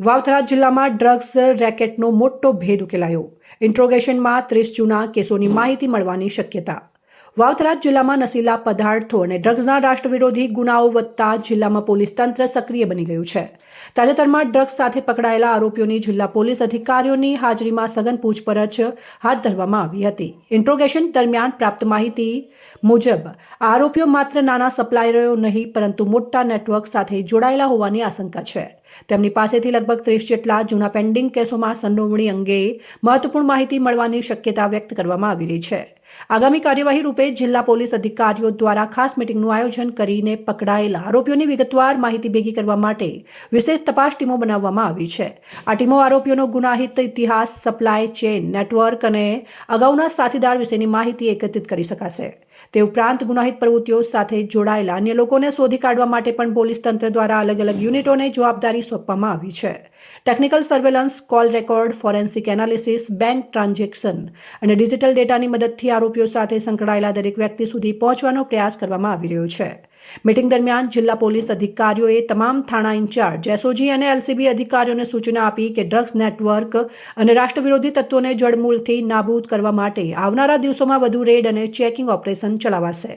વાવથરા જિલ્લામાં ડ્રગ્સ રેકેટનો મોટો ભેદ ઉકેલાયો. ઇન્ટ્રોગેશનમાં ત્રીસ જૂના કેસોની માહિતી મળવાની શક્યતા. વાવથરા જિલ્લામાં નશીલા પદાર્થો અને ડ્રગ્સના રાષ્ટ્રવિરોધી ગુનાઓ વધતા જિલ્લામાં પોલીસ તંત્ર સક્રિય બની ગયું છે. તાજેતરમાં ડ્રગ્સ સાથે પકડાયેલા આરોપીઓની જિલ્લા પોલીસ અધિકારીઓની હાજરીમાં સઘન પૂછપરછ હાથ ધરવામાં આવી હતી. ઇન્ટ્રોગેશન દરમિયાન પ્રાપ્ત માહિતી મુજબ, આરોપીઓ માત્ર નાના સપ્લાયરો નહીં, પરંતુ મોટા નેટવર્ક સાથે જોડાયેલા હોવાની આશંકા છે. તેમની પાસેથી લગભગ ત્રીસ જેટલા જૂના પેન્ડિંગ કેસોમાં સંડોવણી અંગે મહત્વપૂર્ણ માહિતી મળવાની શક્યતા વ્યક્ત કરવામાં આવી રહી છે. આગામી કાર્યવાહી રૂપે જિલ્લા પોલીસ અધિકારીઓ દ્વારા ખાસ મિટિંગનું આયોજન કરીને પકડાયેલા આરોપીઓની વિગતવાર માહિતી ભેગી કરવા માટે વિશેષ તપાસ ટીમો બનાવવામાં આવી છે. આ ટીમો આરોપીઓનો ગુનાહિત ઇતિહાસ, સપ્લાય ચેઇન, નેટવર્ક અને અગાઉના સાથીદાર વિશેની માહિતી એકત્રિત કરી શકાશે. તે ઉપરાંત ગુનાહિત પ્રવૃત્તિઓ સાથે જોડાયેલા અન્ય લોકોને શોધી કાઢવા માટે પણ પોલીસ તંત્ર દ્વારા અલગ અલગ યુનિટોને જવાબદારી સોંપવામાં આવી છે. Technical surveillance call record forensic analysis bank transaction અને ડિજિટલ ડેટાની મદદથી આરોપીઓ સાથે સંકળાયેલા દરેક વ્યક્તિ સુધી પહોંચવાનો પ્રયાસ કરવામાં આવી રહ્યો છે. મીટિંગ દરમિયાન જિલ્લા પોલીસ અધિકારીઓએ તમામ થાણા ઇન્ચાર્જ એસઓજી અને એલસીબી અધિકારીઓને સૂચના આપી કે ડ્રગ્સ નેટવર્ક અને રાષ્ટ્રવિરોધી તત્વોને જડમૂળથી નાબૂદ કરવા માટે આવનારા દિવસોમાં વધુ રેડ અને ચેકિંગ ઓપરેશન ચલાવાશે.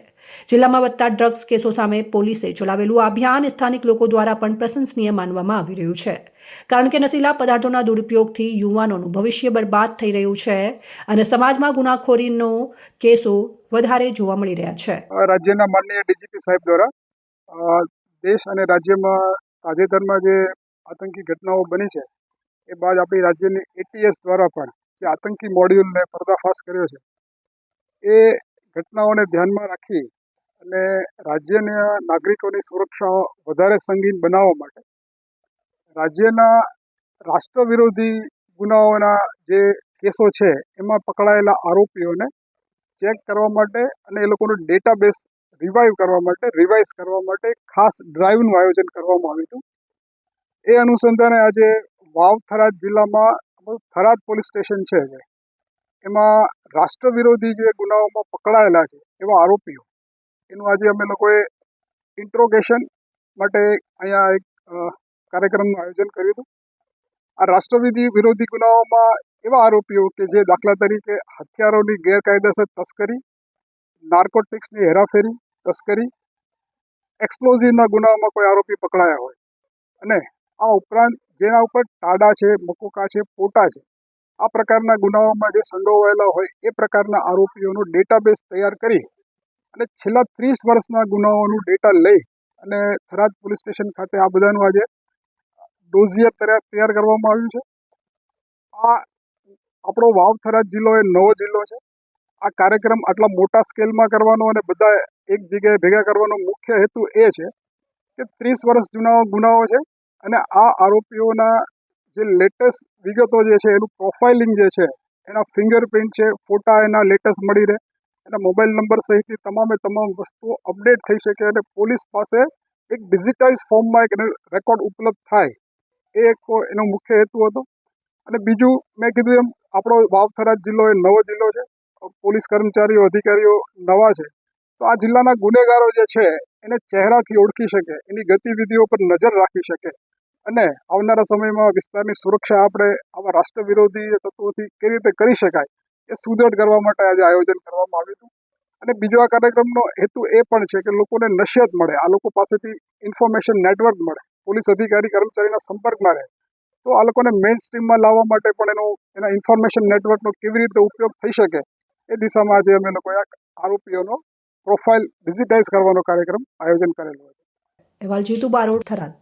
જિલ્લામાં વધતા ડ્રગ્સ કેસો સામે પોલીસે ચલાવેલું આ અભિયાન સ્થાનિક લોકો દ્વારા પણ પ્રશંસનીય માનવામાં આવી રહ્યું છે. કારણ કે નશીલા પદાર્થોના દુરુપયોગથી યુવાનોનું ભવિષ્ય બરબાદ થઈ રહ્યું છે અને સમાજમાં ગુનાખોરીનો કેસો વધારે જોવા મળી રહ્યા છે. રાજ્યના માનનીય ડીજીપી સાહેબ દ્વારા દેશ અને રાજ્યમાં તાજેતરમાં જે આતંકી ઘટનાઓ બની છે, એ બાદ આપણી રાજ્યની એટીએસ દ્વારા પણ જે આતંકી મોડ્યુલને પર્દાફાશ કર્યો છે, એ ઘટનાઓને ધ્યાનમાં રાખી અને રાજ્યના નાગરિકોની સુરક્ષા વધારે સંગીન બનાવવા માટે રાજ્યના રાષ્ટ્ર વિરોધી ગુનાઓના જે કેસો છે, એમાં પકડાયેલા આરોપીઓને ચેક કરવા માટે અને એ લોકોનું ડેટાબેઝ રિવાઈવ કરવા માટે, રિવાઇઝ કરવા માટે ખાસ ડ્રાઈવનું આયોજન કરવામાં આવ્યું હતું. એ અનુસંધાને આજે વાવ થરાદ જિલ્લામાં થરાદ પોલીસ સ્ટેશન છે એમાં રાષ્ટ્ર વિરોધી જે ગુનાઓમાં પકડાયેલા છે એવા આરોપીઓ એનું આજે અમે લોકોએ ઇન્ટ્રોગેશન માટે અહીંયા એક કાર્યક્રમનું આયોજન કર્યું હતું. આ રાષ્ટ્રવિધિ વિરોધી ગુનાઓમાં એવા આરોપીઓ કે જે દાખલા તરીકે હથિયારોની ગેરકાયદેસર તસ્કરી નાર્કોટિક્સની હેરાફેરી, તસ્કરી એક્સપ્લોઝિવના ગુનાઓમાં કોઈ આરોપી પકડાયા હોય. અને આ ઉપરાંત જેના ઉપર ટાડા છે, મકોકા છે, પોટા છે, આ પ્રકારના ગુનાઓમાં જે સંડોવાયેલા હોય એ પ્રકારના આરોપીઓનો ડેટાબેઝ તૈયાર કરી અને છેલ્લા ત્રીસ વર્ષના ગુનાઓનું ડેટા લઈ અને થરાદ પોલીસ સ્ટેશન ખાતે આ બધાનું આજે ડોઝિયર તૈયાર કરવામાં આવ્યું છે. આ આપણો વાવ થરાદ જિલ્લો એ નવો જિલ્લો છે. આ કાર્યક્રમ આટલા મોટા સ્કેલમાં કરવાનો અને બધા એક જગ્યાએ ભેગા કરવાનો મુખ્ય હેતુ એ છે કે ત્રીસ વર્ષ જૂના ગુનાઓ છે અને આ આરોપીઓના જે લેટેસ્ટ વિગતો જે છે, એનું પ્રોફાઇલિંગ જે છે, એના ફિંગરપ્રિન્ટ છે, ફોટા એના લેટેસ્ટ મળી રહે. એના મોબાઈલ નંબર સહિતની તમામે તમામ વસ્તુઓ અપડેટ થઈ શકે અને પોલીસ પાસે એક ડિજિટાઇઝ ફોર્મમાં એક રેકોર્ડ ઉપલબ્ધ થાય. એ એક એનો મુખ્ય હેતુ હતો. અને બીજું મેં કીધું એમ, આપણો વાવથરા જિલ્લો એ નવો જિલ્લો છે. પોલીસ કર્મચારીઓ, અધિકારીઓ નવા છે. તો આ જિલ્લાના ગુનેગારો જે છે, એને ચહેરાથી ઓળખી શકે, એની ગતિવિધિઓ પર નજર રાખી શકે. અને આવનારા સમયમાં વિસ્તારની સુરક્ષા આપણે આવા રાષ્ટ્ર વિરોધી તત્વોથી કેવી રીતે કરી શકાય? એ સુદૃઢ કરવા માટે આજે આયોજન કરવામાં આવ્યું હતું. અને બીજો આ કાર્યક્રમનો હેતુ એ પણ છે કે લોકોને નશિયત મળે, આ લોકો પાસેથી ઇન્ફોર્મેશન નેટવર્ક મળે, પોલીસ અધિકારી, કર્મચારીના સંપર્કમાં રહે. તો આ લોકોને મેઇન સ્ટ્રીમમાં લાવવા માટે પણ એનો, એના ઇન્ફોર્મેશન નેટવર્કનો કેવી રીતે ઉપયોગ થઈ શકે એ દિશામાં આજે અમે લોકોએ આરોપીઓનો પ્રોફાઇલ ડિજિટાઇઝ કરવાનો કાર્યક્રમ આયોજન કરેલો હતો. અહેવાલ જીતુ બારોડ થરાદ.